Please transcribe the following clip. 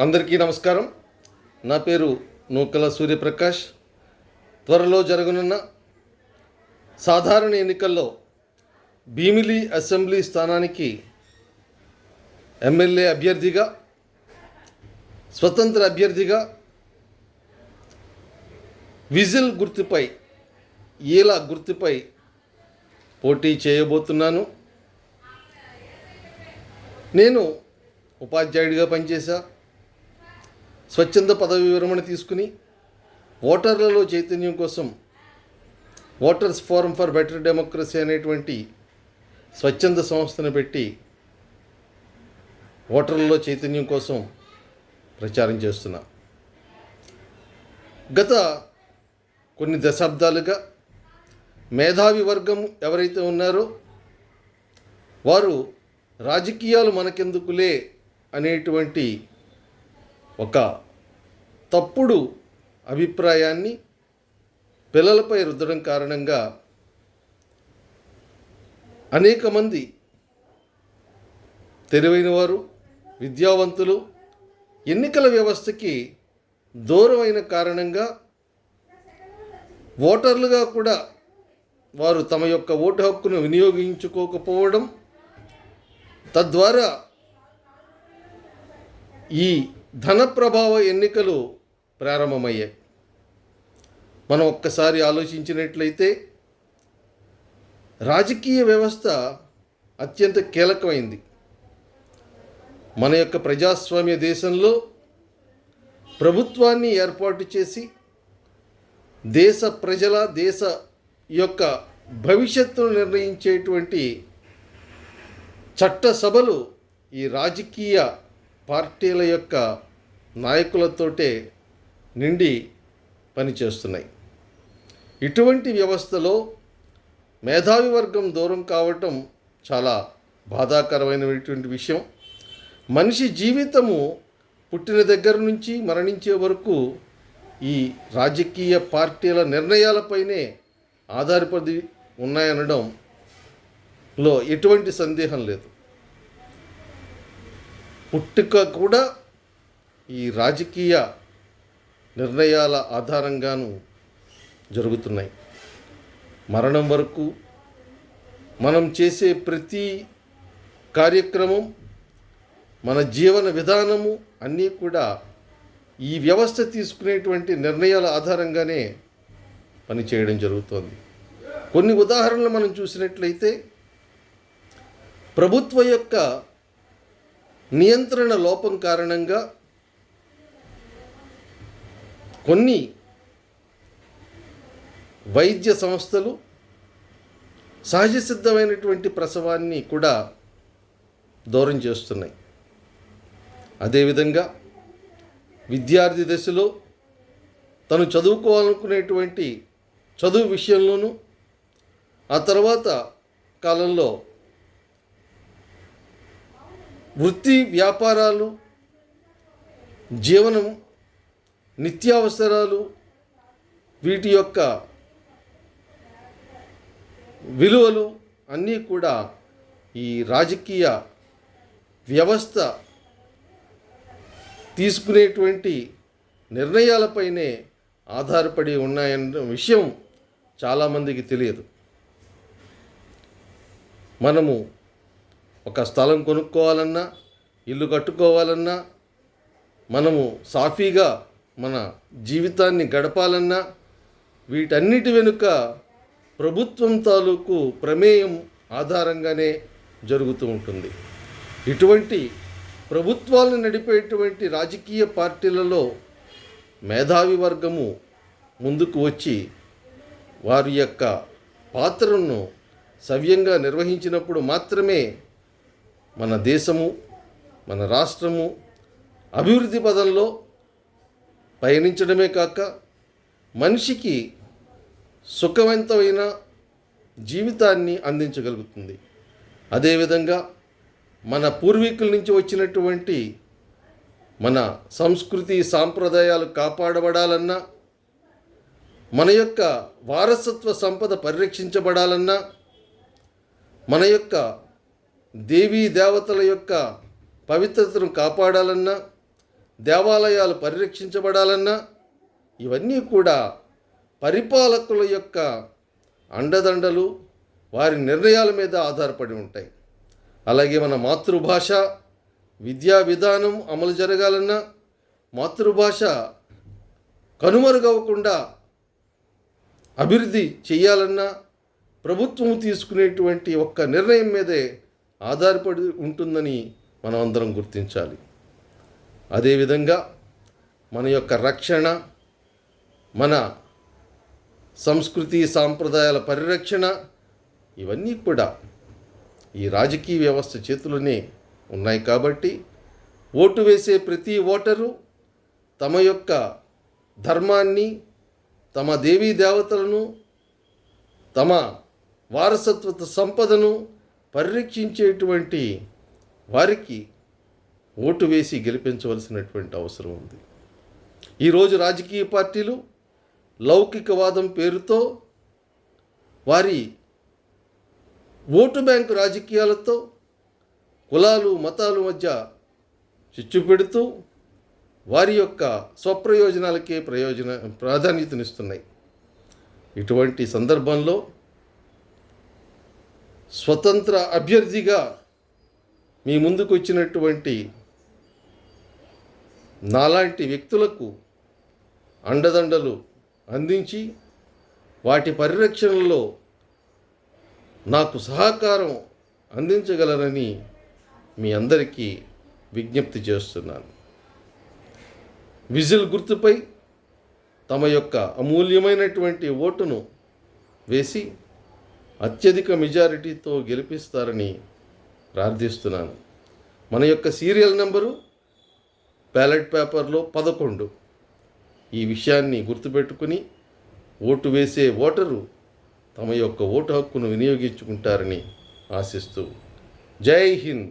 అందరికీ నమస్కారం. నా పేరు నూకల సూర్యప్రకాష్. త్వరలో జరగనున్న సాధారణ ఎన్నికల్లో భీమిలి అసెంబ్లీ స్థానానికి ఎమ్మెల్యే అభ్యర్థిగా స్వతంత్ర అభ్యర్థిగా విజిల్ గుర్తుపై ఈల గుర్తుపై పోటీ చేయబోతున్నాను. నేను ఉపాధ్యాయుడిగా పనిచేశాను స్వచ్ఛంద పదవి విరమణ తీసుకుని ఓటర్లలో చైతన్యం కోసం voters forum for better democracy అనేటువంటి స్వచ్ఛంద సంస్థను పెట్టి ఓటర్లలో చైతన్యం కోసం ప్రచారం చేస్తున్నా. గత కొన్ని దశాబ్దాలుగా మేధావి వర్గం ఎవరైతే ఉన్నారో వారు రాజకీయాలు మనకెందుకులే అనేటువంటి ఒక తప్పుడు అభిప్రాయాన్ని పిల్లలపై రుద్దడం కారణంగా అనేక మంది తెలివైన వారు విద్యావంతులు ఎన్నికల వ్యవస్థకి దూరమైన కారణంగా ఓటర్లుగా కూడా వారు తమ యొక్క ఓటు హక్కును వినియోగించుకోకపోవడం తద్వారా ఈ ధన ప్రభావ ఎన్నికలు ప్రారంభమయ్యాయి. మనం ఒక్కసారి ఆలోచించినట్లయితే రాజకీయ వ్యవస్థ అత్యంత కీలకమైంది. మన యొక్క ప్రజాస్వామ్య దేశంలో ప్రభుత్వాన్ని ఏర్పాటు చేసి దేశ ప్రజల దేశ యొక్క భవిష్యత్తును నిర్ణయించేటువంటి చట్టసభలు ఈ రాజకీయ పార్టీల యొక్క నాయకులతోటే నిండి పనిచేస్తున్నాయి. ఇటువంటి వ్యవస్థలో మేధావి వర్గం దూరం కావటం చాలా బాధాకరమైనటువంటి విషయం. మనిషి జీవితము పుట్టిన దగ్గర నుంచి మరణించే వరకు ఈ రాజకీయ పార్టీల నిర్ణయాలపైనే ఆధారపడి ఉన్నాయనడంలో ఎటువంటి సందేహం లేదు. పుట్టుక కూడా ఈ రాజకీయ నిర్ణయాల ఆధారంగాను జరుగుతున్నాయి. మరణం వరకు మనం చేసే ప్రతి కార్యక్రమం మన జీవన విధానము అన్నీ కూడా ఈ వ్యవస్థ తీసుకునేటువంటి నిర్ణయాల ఆధారంగానే పనిచేయడం జరుగుతోంది. కొన్ని ఉదాహరణలు మనం చూసినట్లయితే ప్రభుత్వ యొక్క నియంత్రణ లోపం కారణంగా కొన్ని వైద్య సంస్థలు సహజ సిద్ధమైనటువంటి ప్రసవాన్ని కూడా దూరం చేస్తున్నాయి. అదేవిధంగా విద్యార్థి దశలో తను చదువుకోవాలనుకునేటువంటి చదువు విషయంలోనూ ఆ తర్వాత కాలంలో వృత్తి వ్యాపారాలు జీవనం నిత్యావసరాలు వీటి యొక్క విలువలు అన్నీ కూడా ఈ రాజకీయ వ్యవస్థ తీసుకునేటువంటి నిర్ణయాలపైనే ఆధారపడి ఉన్నాయన్న విషయం చాలామందికి తెలియదు. మనము ఒక స్థలం కొనుక్కోవాలన్నా ఇల్లు కట్టుకోవాలన్నా మనము సాఫీగా మన జీవితాన్ని గడపాలన్నా వీటన్నిటి వెనుక ప్రభుత్వం తాలూకు ప్రమేయం ఆధారంగానే జరుగుతూ ఉంటుంది. ఇటువంటి ప్రభుత్వాలను నడిపేటువంటి రాజకీయ పార్టీలలో మేధావి వర్గము ముందుకు వచ్చి వారి యొక్క పాత్రను సవ్యంగా నిర్వహించినప్పుడు మాత్రమే మన దేశము మన రాష్ట్రము అభివృద్ధి పదంలో పయనించడమే కాక మనిషికి సుఖవంతమైన జీవితాన్ని అందించగలుగుతుంది. అదేవిధంగా మన పూర్వీకుల నుంచి వచ్చినటువంటి మన సంస్కృతి సాంప్రదాయాలు కాపాడబడాలన్నా మన యొక్క వారసత్వ సంపద పరిరక్షించబడాలన్నా మన యొక్క దేవీ దేవతల యొక్క పవిత్రతను కాపాడాలన్నా దేవాలయాలు పరిరక్షించబడాలన్నా ఇవన్నీ కూడా పరిపాలకుల యొక్క అండదండలు వారి నిర్ణయాల మీద ఆధారపడి ఉంటాయి. అలాగే మన మాతృభాష విద్యా విధానం అమలు జరగాలన్నా మాతృభాష కనుమరుగవ్వకుండా అభివృద్ధి చేయాలన్నా ప్రభుత్వం తీసుకునేటువంటి ఒక్క నిర్ణయం మీదే ఆధారపడి ఉంటుందని మనం అందరం గుర్తించాలి. అదేవిధంగా మన యొక్క రక్షణ మన సంస్కృతి సాంప్రదాయాల పరిరక్షణ ఇవన్నీ కూడా ఈ రాజకీయ వ్యవస్థ చేతుల్లోనే ఉన్నాయి కాబట్టి ఓటు వేసే ప్రతి ఓటరు తమ యొక్క ధర్మాన్ని తమ దేవీ దేవతలను తమ వారసత్వ సంపదను పరిరక్షించేటువంటి వారికి ఓటు వేసి గెలిపించవలసినటువంటి అవసరం ఉంది. ఈరోజు రాజకీయ పార్టీలు లౌకికవాదం పేరుతో వారి ఓటు బ్యాంకు రాజకీయాలతో కులాలు మతాలు మధ్య చిచ్చు పెడుతూ వారి యొక్క స్వప్రయోజనాలకే ప్రయోజన ప్రాధాన్యతనిస్తున్నాయి. ఇటువంటి సందర్భంలో స్వతంత్ర అభ్యర్థిగా మీ ముందుకు వచ్చినటువంటి నాలాంటి వ్యక్తులకు అండదండలు అందించి వాటి పరిరక్షణలో నాకు సహకారం అందించగలరని మీ అందరికీ విజ్ఞప్తి చేస్తున్నాను. విజిల్ గుర్తుపై తమ యొక్క అమూల్యమైనటువంటి ఓటును వేసి అత్యధిక మెజారిటీతో గెలిపిస్తారని ప్రార్థిస్తున్నాను. మన యొక్క సీరియల్ నెంబరు బ్యాలెట్ పేపర్లో పదకొండు. ఈ విషయాన్ని గుర్తుపెట్టుకుని ఓటు వేసే ఓటరు తమ యొక్క ఓటు హక్కును వినియోగించుకుంటారని ఆశిస్తూ. జై హింద్.